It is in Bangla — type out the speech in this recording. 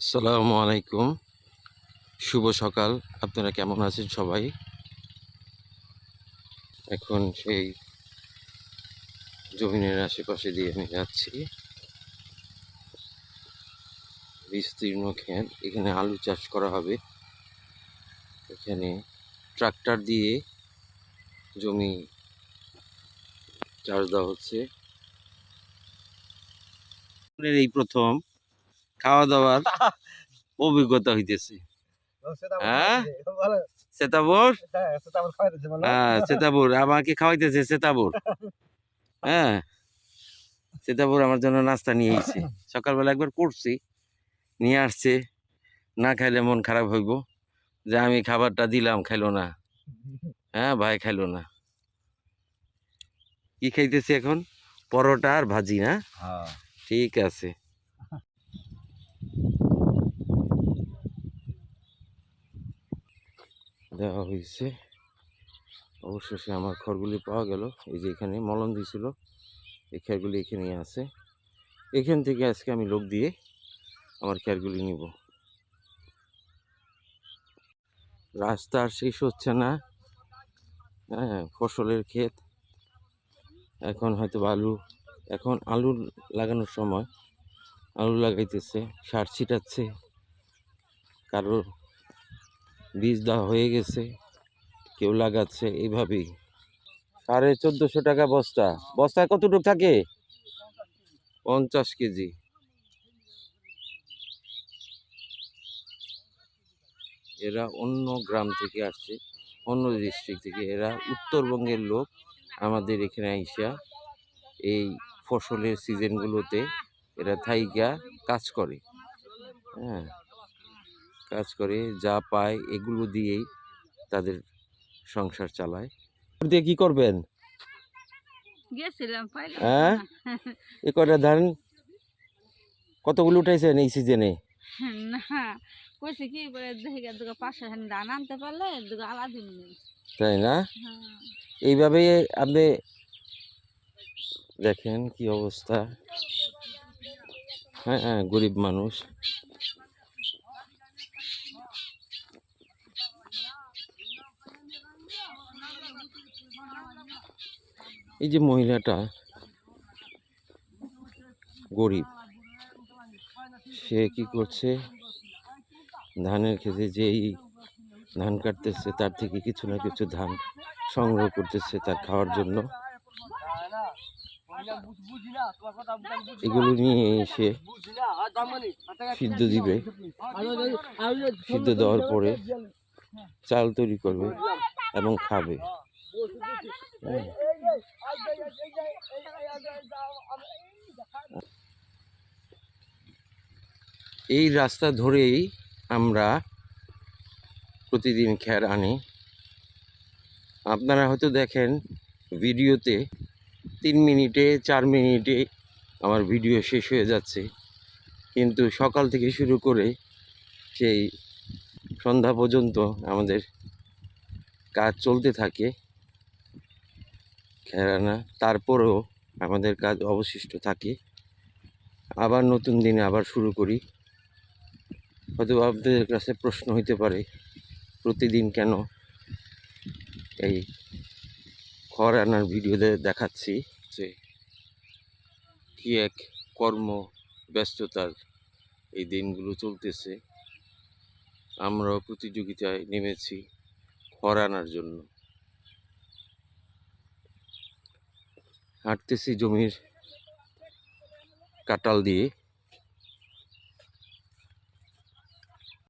আসসালামু আলাইকুম। শুভ সকাল। আপনারা কেমন আছেন সবাই? এখন সেই জমিনের আশেপাশে দিয়ে আমি যাচ্ছি। বিস্তীর্ণ ক্ষেত এখানে আলু চাষ করা হবে। এখানে ট্রাক্টর দিয়ে জমি চাষ দেওয়া হচ্ছে। এই প্রথম খাওয়া দাওয়ার অভিজ্ঞতা হইতেছে। হ্যাঁ? সেতাবর? হ্যাঁ সেতাবুর। আমাকে খাওয়াইতেছে সেতাবুর। হ্যাঁ? সেতাবুর আমার জন্য নাস্তা নিয়ে এসেছে সকালবেলা একবার করছি নিয়ে আসছে। না খাইলে মন খারাপ হইব। যে আমি খাবারটা দিলাম খাইলো না। হ্যাঁ ভাই খাইলো না। কি খাইতেছি এখন? পরোটা আর ভাজি না? ঠিক আছে। দেওয়া হয়েছে। অবশেষে আমার খড়গুলি পাওয়া গেল। এই যে এখানে মলম দিয়েছিল, এই খেরগুলি এখানেই আছে। এখান থেকে আজকে আমি লোক দিয়ে আমার খেরগুলি নিব। রাস্তা আর শেষ হচ্ছে না। হ্যাঁ ফসলের ক্ষেত। এখন হয়তো আলু, এখন আলু লাগানোর সময়। আলু লাগাইতেছে, সার ছিটাচ্ছে। কারোর বীজ দেওয়া হয়ে গেছে, কেউ লাগাচ্ছে এইভাবেই সাড়ে চোদ্দোশো টাকা বস্তা। বস্তায় কতটুকু থাকে? পঞ্চাশ কেজি। এরা অন্য গ্রাম থেকে আসছে, অন্য ডিস্ট্রিক্ট থেকে। এরা উত্তরবঙ্গের লোক আমাদের এখানে আইসা এই ফসলের সিজনগুলোতে এরা থাইকা কাজ করে। হ্যাঁ। কাজ করে যা পায় এগুলো দিয়েই তাদের সংসার চালায়। দিয়ে কি করবেন? গেছিলাম হ্যাঁ? এ কয়টা ধান? কতগুলো উঠাইছেন এই সিজনে? না কইছে কি ধান আনতে পারলে আলাদা তাই না? হ্যাঁ। এইভাবে আপনি দেখেন কি অবস্থা। হ্যাঁ হ্যাঁ গরিব মানুষ। এই যে মহিলাটা গরিব, সে কি করছে? ধানের ক্ষেতে যেই ধান কাটতেছে, তার থেকে কিছু না কিছু ধান সংগ্রহ করতেছে তার খাওয়ার জন্য। এগুলো নিয়ে এসে সিদ্ধ দিবে। সিদ্ধ দেওয়ার পরে চাল তৈরি করবে এবং খাবে। এই রাস্তা ধরেই আমরা প্রতিদিন খ্যার আনি। আপনারা হয়তো দেখেন ভিডিওতে তিন মিনিটে, চার মিনিটে আমার ভিডিও শেষ হয়ে যাচ্ছে। কিন্তু সকাল থেকে শুরু করে সেই সন্ধ্যা পর্যন্ত আমাদের কাজ চলতে থাকে। খেরানা তারপরেও আমাদের কাজ অবশিষ্ট থাকে। আবার নতুন দিনে আবার শুরু করি। হয়তো আপনাদের কাছে প্রশ্ন হইতে পারে, প্রতিদিন কেন এই খড় আনার ভিডিও দেখাচ্ছি যে কি এক কর্ম ব্যস্ততার এই দিনগুলো চলতেছে। আমরাও প্রতিযোগিতায় নেমেছি খড় আনার জন্য। হাঁটতেছি জমির কাটাল দিয়ে।